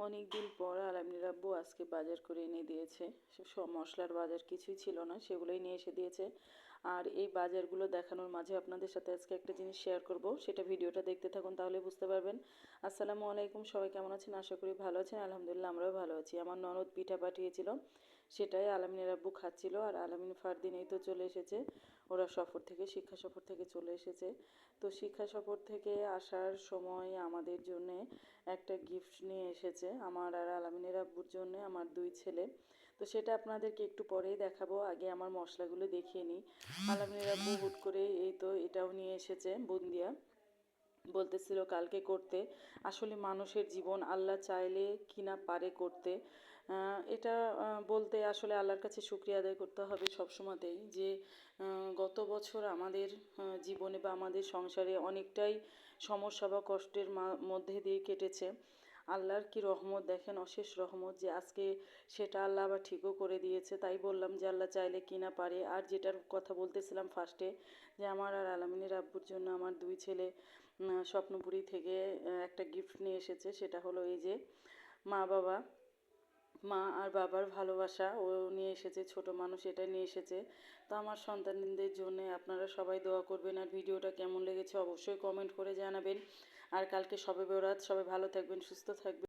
অনেক দিন পর আলামিনের আব্বু আজকে বাজার করে এনে দিয়েছে। সব মশলার বাজার কিছুই ছিল না, সেগুলোই নিয়ে এসে দিয়েছে। আর এই বাজারগুলো দেখানোর মাঝে আপনাদের সাথে আজকে একটা জিনিস শেয়ার করব, সেটা ভিডিওটা দেখতে থাকুন তাহলে বুঝতে পারবেন। আসসালামু আলাইকুম, সবাই কেমন আছেন? আশা করি ভালো আছেন, আলহামদুলিল্লাহ আমরাও ভালো আছি। আমার ননদ পিঠা পাঠিয়েছিল সেটাই আলামিনের আব্বু খাচ্ছিল আর আলামিন ফারদিন এই তো চলে এসেছে। ওরা সফর থেকে, শিক্ষা সফর থেকে চলে এসেছে। তো শিক্ষা সফর থেকে আসার সময় আমাদের জন্য একটা গিফট নিয়ে এসেছে আমার আর আলামিনের আব্বুর জন্য, আমার দুই ছেলে। তো সেটা আপনাদেরকে একটু পরেই দেখাবো, আগে আমার মশলাগুলো দেখিয়ে নিই। আলামিনের আব্বু হুট করে এই তো এটাও নিয়ে এসেছে, বুন্দিয়া। বলতেছিল কালকে করতে। আসলে মানুষের জীবন আল্লাহ চাইলে কিনা পারে করতে। এটা বলতে আসলে আল্লাহর কাছে শুক্রিয়া আদায় করতে হবে সবসময়তেই যে গত বছর আমাদের জীবনে বা আমাদের সংসারে অনেকটাই সমস্যা বা কষ্টের মধ্যে দিয়ে কেটেছে। আল্লাহর কি রহমত, দেখেন অশেষ রহমত যে আজকে সেটা আল্লাহ আবার ঠিকও করে দিয়েছে। তাই বললাম যে আল্লাহ চাইলে কি না পারে। আর যেটার কথা বলতেছিলাম ফার্স্টে যে আমার আর আলামিনের আব্বুর জন্য আমার দুই ছেলে স্বপ্নপুরী থেকে একটা গিফট নিয়ে এসেছে। সেটা হলো এই যে মা বাবা মা আর বাবার ভালোবাসা, ও নিয়ে এসেছে, ছোট মানুষ এটা নিয়ে এসেছে। তো আমার সন্তানদের জন্য আপনারা সবাই দোয়া করবেন, আর ভিডিওটা কেমন লেগেছে অবশ্যই কমেন্ট করে জানাবেন। আর কালকে সবে বেরাত, সবাই ভালো থাকবেন, সুস্থ থাকবেন।